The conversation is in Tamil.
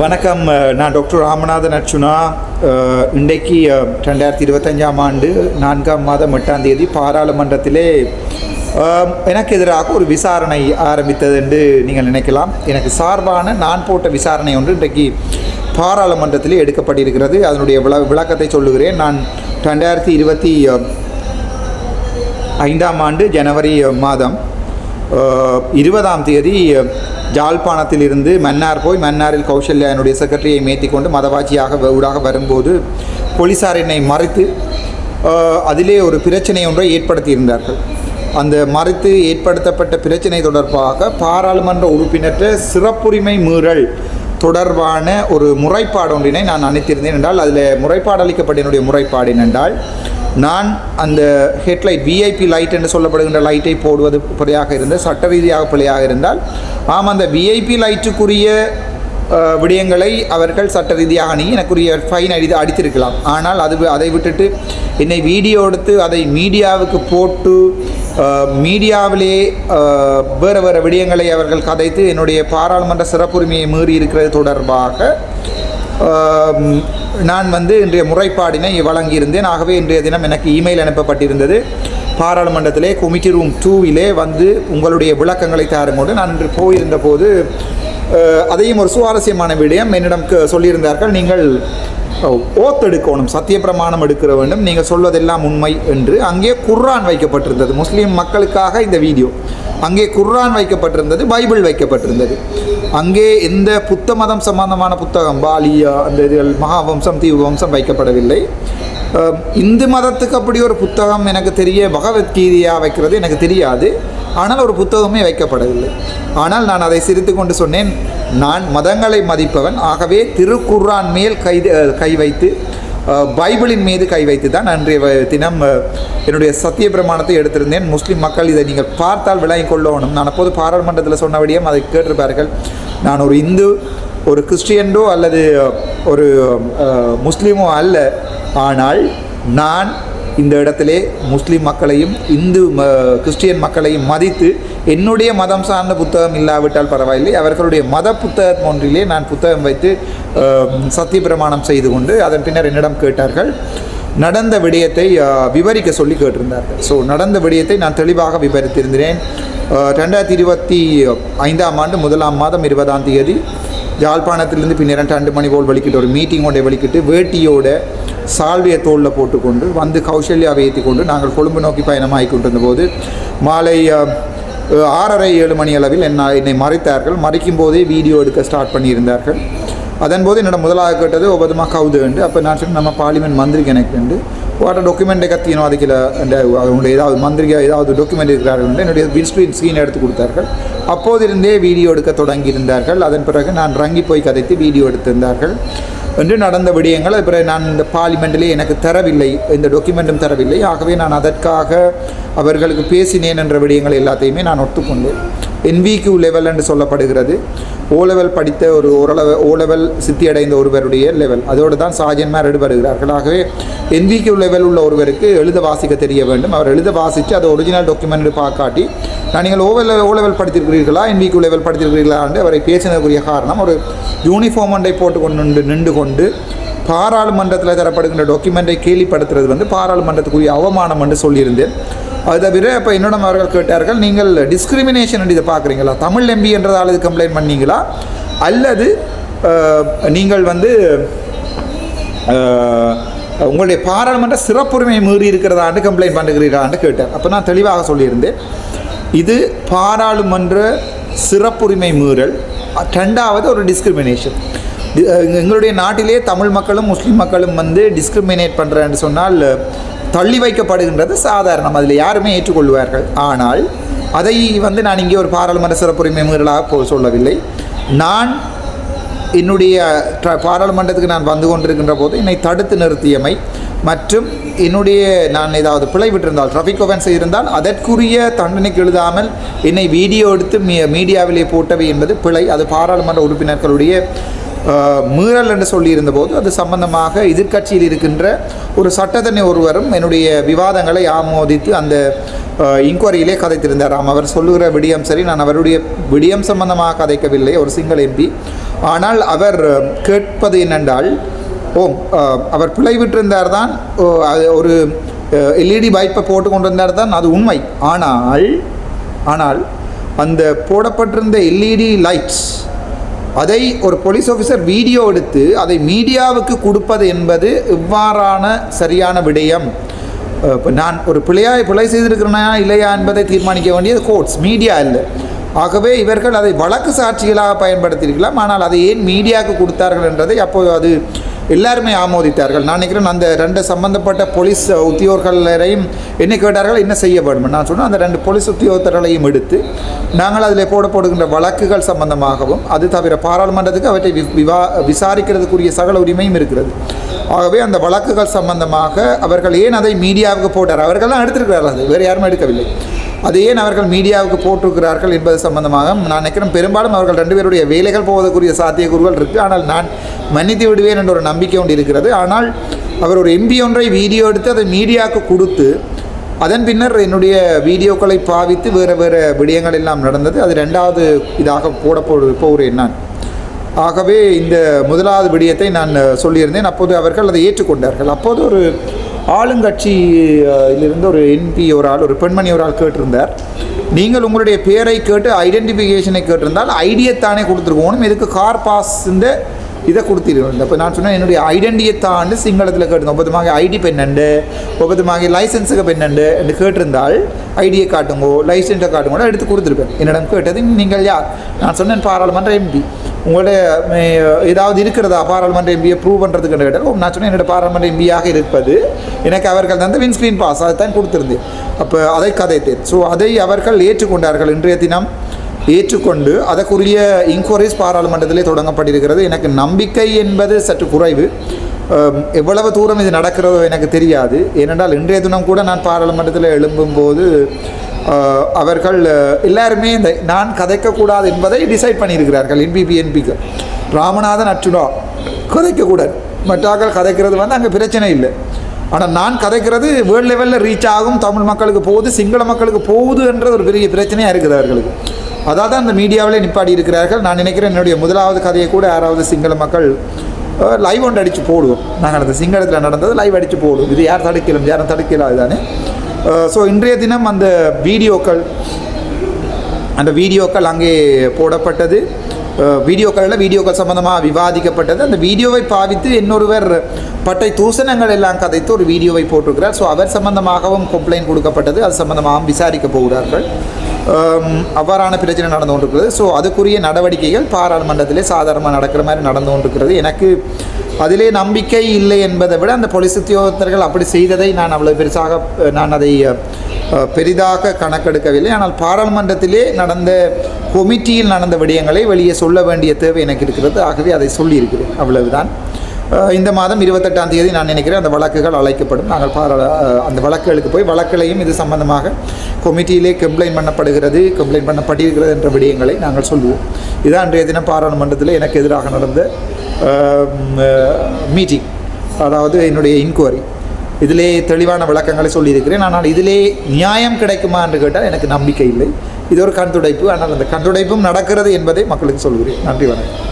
வணக்கம். நான் டாக்டர் ராமநாதன் அர்ச்சுனா இன்றைக்கு ரெண்டாயிரத்தி இருபத்தஞ்சாம் ஆண்டு நான்காம் மாதம் எட்டாம் தேதி பாராளுமன்றத்திலே எனக்கு எதிராக ஒரு விசாரணை ஆரம்பித்தது என்று நீங்கள் நினைக்கலாம். எனக்கு சார்பான நான் போட்ட விசாரணை ஒன்று இன்றைக்கு பாராளுமன்றத்தில் எடுக்கப்பட்டிருக்கிறது. அதனுடைய விள விளக்கத்தை சொல்லுகிறேன். நான் ரெண்டாயிரத்தி இருபத்தி ஐந்தாம் ஆண்டு ஜனவரி மாதம் இருபதாம் தேதி ஜாழ்ப்பாணத்தில் ஜாழ்ப்பாணத்திலிருந்து மன்னார் போய் மன்னாரில் கௌசல்யா என்னுடைய செக்ரட்டரியை மேத்தி கொண்டு மதவாச்சியாக ஊடாக வரும்போது போலீசார் என்னை மறைத்து அதிலே ஒரு பிரச்சனை ஒன்றை ஏற்படுத்தியிருந்தார்கள். அந்த மறைத்து ஏற்படுத்தப்பட்ட பிரச்சனை தொடர்பாக பாராளுமன்ற உறுப்பினற்ற சிறப்புரிமை மீறல் தொடர்பான ஒரு முறைப்பாடு ஒன்றினை நான் அனைத்திருந்தேன் என்றால் அதில் முறைப்பாடு அளிக்கப்பட்ட என்னுடைய முறைப்பாடு என்னென்றால் நான் அந்த ஹெட்லைட் விஐபி லைட் என்று சொல்லப்படுகின்ற லைட்டை போடுவது பிழையாக இருந்தால் சட்ட ரீதியாக பிழையாக இருந்தால் ஆம் அந்த விஐபி லைட்டுக்குரிய விடயங்களை அவர்கள் சட்ட ரீதியாக அணுகி எனக்குரிய ஃபைன் அடி அடித்திருக்கலாம். ஆனால் அது அதை விட்டுட்டு என்னை வீடியோ எடுத்து அதை மீடியாவுக்கு போட்டு மீடியாவிலே வேறு வேறு விடயங்களை அவர்கள் கதைத்து என்னுடைய பாராளுமன்ற சிறப்புரிமையை மீறி இருக்கிறது தொடர்பாக நான் வந்து இன்றைய முறைப்பாடினை வழங்கியிருந்தேன். ஆகவே இன்றைய தினம் எனக்கு இமெயில் அனுப்பப்பட்டிருந்தது. பாராளுமன்றத்திலே கொமிட்டி ரூம் டூவிலே வந்து உங்களுடைய விளக்கங்களை தாருங்கொண்டு நான் இன்று போயிருந்த போது அதையும் ஒரு சுவாரஸ்யமான விடயம் என்னிடம் சொல்லியிருந்தார்கள். நீங்கள் ஓத் எடுக்கணும் சத்திய பிரமாணம் எடுக்கிற வேண்டும். நீங்கள் சொல்வதெல்லாம் உண்மை என்று அங்கே குர்ரான் வைக்கப்பட்டிருந்தது. முஸ்லீம் மக்களுக்காக இந்த வீடியோ. அங்கே குர்ரான் வைக்கப்பட்டிருந்தது பைபிள் வைக்கப்பட்டிருந்தது. அங்கே எந்த புத்த மதம் சம்பந்தமான புத்தகம் பாலியா அந்த இதுகள் மகாவம்சம் தீவம்சம் வைக்கப்படவில்லை. இந்து மதத்துக்கு அப்படி ஒரு புத்தகம் எனக்கு தெரிய பகவத்கீதையா வைக்கிறது எனக்கு தெரியாது. ஆனால் ஒரு புத்தகமே வைக்கப்படவில்லை. ஆனால் நான் அதை சிரித்து கொண்டு சொன்னேன் நான் மதங்களை மதிப்பவன். ஆகவே திருக்குர்ரான் மேல் கை கை வைத்து பைபிளின் மீது கை வைத்து தான் அன்றைய தினம் என்னுடைய சத்திய பிரமாணத்தை எடுத்திருந்தேன். முஸ்லீம் மக்கள் இதை நீங்கள் பார்த்தால் விளங்கிக் கொள்ளணும். நான் அப்போது பாராளுமன்றத்தில் சொன்னபடியும் அதை கேட்டிருப்பார்கள். நான் ஒரு இந்து ஒரு கிறிஸ்டியண்டோ அல்லது ஒரு முஸ்லீமோ அல்ல. ஆனால் நான் இந்த இடத்திலே முஸ்லீம் மக்களையும் இந்து கிறிஸ்டியன் மக்களையும் மதித்து என்னுடைய மதம் சார்ந்த புத்தகம் இல்லாவிட்டால் பரவாயில்லை. அவர்களுடைய மத புத்தகம் ஒன்றிலே நான் புத்தகம் வைத்து சத்திய பிரமாணம் செய்து கொண்டு அதன் பின்னர் என்னிடம் கேட்டார்கள். நடந்த விடயத்தை விவரிக்க சொல்லி கேட்டிருந்தார்கள். ஸோ நடந்த விடயத்தை நான் தெளிவாக விவரித்திருந்தேன். ரெண்டாயிரத்தி இருபத்தி ஐந்தாம் ஆண்டு முதலாம் மாதம் இருபதாம் தேதி யாழ்ப்பாணத்திலிருந்து பின் இரண்டு ரெண்டு மணி போல் வலிக்கிட்டு ஒரு மீட்டிங் ஒன்றை வலிக்கிட்டு வேட்டியோட சால்வியை தோளில் போட்டுக்கொண்டு வந்து கௌசல்யாவை ஏற்றி கொண்டு நாங்கள் கொழும்பு நோக்கி பயணமாகி கொண்டிருந்த போது மாலை ஆறரை ஏழு மணி அளவில் என்ன என்னை மறைத்தார்கள். மறைக்கும் போதே வீடியோ எடுக்க ஸ்டார்ட் பண்ணியிருந்தார்கள். அதன்போது என்னோட முதலாக கேட்டது ஒவ்வொருமா கவுது என்று. அப்போ நான் சொன்னேன் நம்ம பார்லிமெண்ட் மந்திரி எனக்கு உண்டு. வாட்டர் டாக்குமெண்ட்டை கத்தினோம் அதுக்குள்ள அந்த அவங்களுடைய ஏதாவது மந்திரிக ஏதாவது டாக்குமெண்ட் இருக்கிறார்கள் என்று என்னுடைய வின்ஸ்க்ரீன் ஸ்க்ரீன் எடுத்து கொடுத்தார்கள். அப்போதிருந்தே வீடியோ எடுக்க தொடங்கியிருந்தார்கள். அதன் பிறகு நான் ரங்கி போய் கதைத்து வீடியோ எடுத்திருந்தார்கள். என்று நடந்த விடயங்கள் அது பிறகு நான் இந்த பார்லிமெண்ட்டிலே எனக்கு தரவில்லை இந்த டாக்குமெண்ட்டும் தரவில்லை. ஆகவே நான் அதற்காக அவர்களுக்கு பேசினேன் என்ற விடயங்கள் எல்லாத்தையுமே நான் ஒத்துக்கொண்டேன். என்விக்யூ லெவல் என்று சொல்லப்படுகிறது. ஓ லெவல் படித்த ஒரு ஓரளவு ஓ லெவல் சித்தியடைந்த ஒருவருடைய லெவல் அதோடு தான் சாஜன்மார் வருகிறார்கள் ஆகவே என்விக்யூ லெவல் உள்ள ஒருவருக்கு எழுத வாசிக்க தெரிய வேண்டும். அவர் எழுத வாசித்து அது ஒரிஜினல் டாக்குமெண்ட் பார்க்காட்டி நான் நீங்கள் ஓ லெவல் ஓ லெவல் படித்திருக்கிறீர்களா என்விக்யூ லெவல் படித்திருக்கிறீர்களா என்று அவரை பேசினதுக்குரிய காரணம் ஒரு யூனிஃபார்ம் ஒன்றை போட்டுக்கொண்டு நின்று- நின்று கொண்டு பாராளுமன்றத்தில் தரப்படுகின்ற டாக்குமெண்ட்டை கேள்விப்படுத்துறது வந்து பாராளுமன்றத்துக்குரிய அவமானம் என்று சொல்லியிருந்தேன். அது தவிர இப்போ என்னிடம் அவர்கள் கேட்டார்கள் நீங்கள் டிஸ்கிரிமினேஷன் இதை பார்க்குறீங்களா? தமிழ் எம்பி என்றதால் இது கம்ப்ளைண்ட் பண்ணீங்களா? அல்லது நீங்கள் வந்து உங்களுடைய பாராளுமன்ற சிறப்புரிமை மீறி இருக்கிறதாண்டு கம்ப்ளைண்ட் பண்ணுகிறீர்களான்னு கேட்டார். அப்போ நான் தெளிவாக சொல்லியிருந்தேன். இது பாராளுமன்ற சிறப்புரிமை மீறல். ரெண்டாவது ஒரு டிஸ்கிரிமினேஷன் எங்களுடைய நாட்டிலே தமிழ் மக்களும் முஸ்லீம் மக்களும் வந்து டிஸ்கிரிமினேட் பண்ணுறேன்னு சொன்னால் தள்ளி வைக்கப்படுகின்றது சாதாரணம். அதில் யாருமே ஏற்றுக்கொள்வார்கள். ஆனால் அதை வந்து நான் இங்கே ஒரு பாராளுமன்ற சிறப்புரிமை மீறலாக சொல்லவில்லை. நான் என்னுடைய ட்ர- பாராளுமன்றத்துக்கு நான் வந்து கொண்டிருக்கின்ற போது என்னை தடுத்து நிறுத்தியமை மற்றும் என்னுடைய நான் ஏதாவது பிழை விட்டிருந்தால் ட்ராஃபிக் ஒஃபென்ஸ் இருந்தால் அதற்குரிய தண்டனைக்கு எழுதாமல் என்னை வீடியோ எடுத்து மீ மீடியாவிலே போட்டவை என்பது பிழை. அது பாராளுமன்ற உறுப்பினர்களுடைய மீறல் என்று சொல்லியிருந்த போது அது சம்பந்தமாக எதிர்க்கட்சியில் இருக்கின்ற ஒரு சட்டத்தனை ஒருவரும் என்னுடைய விவாதங்களை ஆமோதித்து அந்த இன்கொயரியிலே கதைத்திருந்தாராம் அவர் சொல்லுகிற விடியம் சரி நான் அவருடைய விடியம் சம்பந்தமாக கதைக்கவில்லை ஒரு சிங்கிள் எம்பி. ஆனால் அவர் கேட்பது என்னென்றால் ஓம் அவர் பிழைவிட்டிருந்தார் தான் ஓ, அது ஒரு எல்இடி பைப்பை போட்டு கொண்டிருந்தார் தான் அது உண்மை. ஆனால் ஆனால் அந்த போடப்பட்டிருந்த எல்இடி லைட்ஸ் அதை ஒரு போலீஸ் ஆஃபீஸர் வீடியோ எடுத்து அதை மீடியாவுக்கு கொடுப்பது என்பது இவ்வாறான சரியான விடயம். இப்போ நான் ஒரு பிழையாய் பிழை செய்திருக்கிறேனா இல்லையா என்பதை தீர்மானிக்க வேண்டியது கோர்ட்ஸ் மீடியா இல்லை ஆகவே இவர்கள் அதை வழக்கு சாட்சிகளாக பயன்படுத்தியிருக்கலாம் ஆனால் அதை ஏன் மீடியாவுக்கு கொடுத்தார்கள் என்றதை அப்போது அது எல்லாருமே ஆமோதித்தார்கள். நான் நினைக்கிறேன் அந்த ரெண்டு சம்பந்தப்பட்ட போலீஸ் உத்தியோகர்களையும் என்ன கேட்டார்கள் என்ன செய்ய வேண்டும் நான் சொன்னேன் அந்த ரெண்டு போலீஸ் உத்தியோகத்தர்களையும் எடுத்து நாங்கள் அதில் போடப்படுகின்ற வழக்குகள் சம்பந்தமாகவும் அது தவிர பாராளுமன்றத்துக்கு அவற்றை வி- விவா விசாரிக்கிறதுக்குரிய சகல உரிமையும் இருக்கிறது. ஆகவே அந்த வழக்குகள் சம்பந்தமாக அவர்கள் ஏன் அதை மீடியாவுக்கு போட்டார்? அவர்கள்லாம் எடுத்திருக்கிறார்கள் அது வேறு யாருமே எடுக்கவில்லை. அதையே அவர்கள் மீடியாவுக்கு போட்டிருக்கிறார்கள் என்பது சம்பந்தமாக நான் நினைக்கிறேன் பெரும்பாலும் அவர்கள் ரெண்டு பேருடைய வேலைகள் போவதற்குரிய சாத்தியக்கூறுகள் இருக்குது ஆனால் நான் மன்னித்து விடுவேன் என்ற ஒரு நம்பிக்கை ஒன்று இருக்கிறது. ஆனால் அவர் ஒரு எம்பி ஒன்றை வீடியோ எடுத்து அதை மீடியாவுக்கு கொடுத்து அதன் பின்னர் என்னுடைய வீடியோக்களை பாவித்து வேறு வேறு விடயங்கள் எல்லாம் நடந்தது. அது ரெண்டாவது இதாக போட போகிறேன் நான். ஆகவே இந்த முதலாவது விடயத்தை நான் சொல்லியிருந்தேன். அப்போது அவர்கள் அதை ஏற்றுக்கொண்டார்கள். அப்போது ஒரு ஆளுங்கட்சியிலிருந்து ஒரு எம்பி ஒரு ஆள் ஒரு பெண்மணி ஒரு ஆள் கேட்டிருந்தார். நீங்கள் உங்களுடைய பேரை கேட்டு ஐடென்டிஃபிகேஷனை கேட்டிருந்தால் ஐடியை தானே கொடுத்துருக்கணும் இதுக்கு கார் பாஸ் இந்த இதை கொடுத்திருக்கணும் அப்போ நான் சொன்னேன் என்னுடைய ஐடென்டியை தாண்டி சிங்களத்தில் கேட்டிருந்தோம். ஒப்பதமாக ஐடி பெண்ணண்டு ஒப்பதமாக லைசன்ஸுக்கு பெண்ணண்டு என்று கேட்டிருந்தால் ஐடியை காட்டுங்கோ லைசன்ஸை காட்டுங்கோ எடுத்து கொடுத்துருப்பேன். என்னிடம் கேட்டது நீங்கள் யார்? நான் சொன்னேன் பாராளுமன்ற எம்பி. உங்களுடைய ஏதாவது இருக்கிறதா? பாராளுமன்ற எம்பியை ப்ரூவ் பண்ணுறதுக்கு கேட்டால் நான் சொன்னேன் என்னோட பாராளுமன்ற எம்பியாக இருப்பது. எனக்கு அவர்கள் தந்த வின்ஸ்கிரீன் பாஸ் அதை தான் கொடுத்துருந்தேன். அப்போ அதை கதைத்தேன். ஸோ அதை அவர்கள் ஏற்றுக்கொண்டார்கள் இன்றைய தினம். ஏற்றுக்கொண்டு அதற்குரிய இன்கொயரிஸ் பாராளுமன்றத்திலே தொடங்கப்பட்டிருக்கிறது. எனக்கு நம்பிக்கை என்பது சற்று குறைவு. எவ்வளவு தூரம் இது நடக்கிறதோ எனக்கு தெரியாது. ஏனென்றால் இன்றைய தினம் கூட நான் பாராளுமன்றத்தில் எழும்பும் போது அவர்கள் எல்லாருமே இந்த நான் கதைக்கக்கூடாது என்பதை டிசைட் பண்ணியிருக்கிறார்கள் என்பிபிஎன்பிக்கு ராமநாதன் அச்சுடா கதைக்கக்கூடாது. மற்றாக்கள் கதைக்கிறது வந்து அங்கே பிரச்சனை இல்லை. ஆனால் நான் கதைக்கிறது வேர்ல்டு லெவலில் ரீச் ஆகும் தமிழ் மக்களுக்கு போகுது சிங்கள மக்களுக்கு போகுது என்ற ஒரு பெரிய பிரச்சனையாக இருக்குது அவர்களுக்கு. அதாவது அந்த மீடியாவிலே நிப்பாடி இருக்கிறார்கள். நான் நினைக்கிறேன் என்னுடைய முதலாவது கதையை கூட யாராவது சிங்கள மக்கள் லைவ் ஒன்று அடித்து போடுவோம். நாங்கள் அந்த சிங்களத்தில் நடந்தது லைவ் அடித்து போடுவோம். இது யார் தடுக்கலாம் யாரும் தடுக்கலாம் தானே ஸோ இன்றைய தினம் அந்த வீடியோக்கள் அந்த வீடியோக்கள் அங்கே போடப்பட்டது. வீடியோக்களில் வீடியோக்கள் சம்பந்தமாக விவாதிக்கப்பட்டது. அந்த வீடியோவை பாவித்து இன்னொருவர் பட்டை தூசணங்கள் எல்லாம் கதைத்து ஒரு வீடியோவை போட்டிருக்கிறார். ஸோ அவர் சம்பந்தமாகவும் கம்ப்ளைண்ட் கொடுக்கப்பட்டது. அது சம்பந்தமாகவும் விசாரிக்க போகிறார்கள். அவ்வாறான பிரச்சனை நடந்து கொண்டிருக்கிறது. ஸோ அதுக்குரிய நடவடிக்கைகள் பாராளுமன்றத்திலே சாதாரணமாக நடக்கிற மாதிரி நடந்து கொண்டிருக்கிறது. எனக்கு அதிலே நம்பிக்கை இல்லை என்பதை விட அந்த போலீஸ் உத்தியோகத்தர்கள் அப்படி செய்ததை நான் அவ்வளவு பெருசாக நான் அதை பெரிதாக கணக்கெடுக்கவில்லை. ஆனால் பாராளுமன்றத்திலே நடந்த கொமிட்டியில் நடந்த விடயங்களை வெளியே சொல்ல வேண்டிய தேவை எனக்கு இருக்கிறது. ஆகவே அதை சொல்லியிருக்கிறேன். அவ்வளவுதான். இந்த மாதம் இருபத்தெட்டாம் தேதி நான் நினைக்கிறேன் அந்த வழக்குகள் அழைக்கப்படும். நாங்கள் பாரா அந்த வழக்குகளுக்கு போய் வழக்குகளையும் இது சம்பந்தமாக கொமிட்டியிலே கம்ப்ளைண்ட் பண்ணப்படுகிறது கம்ப்ளைண்ட் பண்ணப்பட்டிருக்கிறது என்ற விடயங்களை நாங்கள் சொல்லுவோம். இதான் அன்றைய தினம் பாராளுமன்றத்தில் எனக்கு எதிராக நடந்த மீட்டிங் அதாவது என்னுடைய இன்கொயரி இதிலே தெளிவான விளக்கங்களை சொல்லியிருக்கிறேன். ஆனால் இதிலே நியாயம் கிடைக்குமா என்று கேட்டால் எனக்கு நம்பிக்கை இல்லை. இது ஒரு கண்துடைப்பு. ஆனால் அந்த கண்துடைப்பும் நடக்கிறது என்பதை மக்களுக்கு சொல்கிறேன். நன்றி வணக்கம்.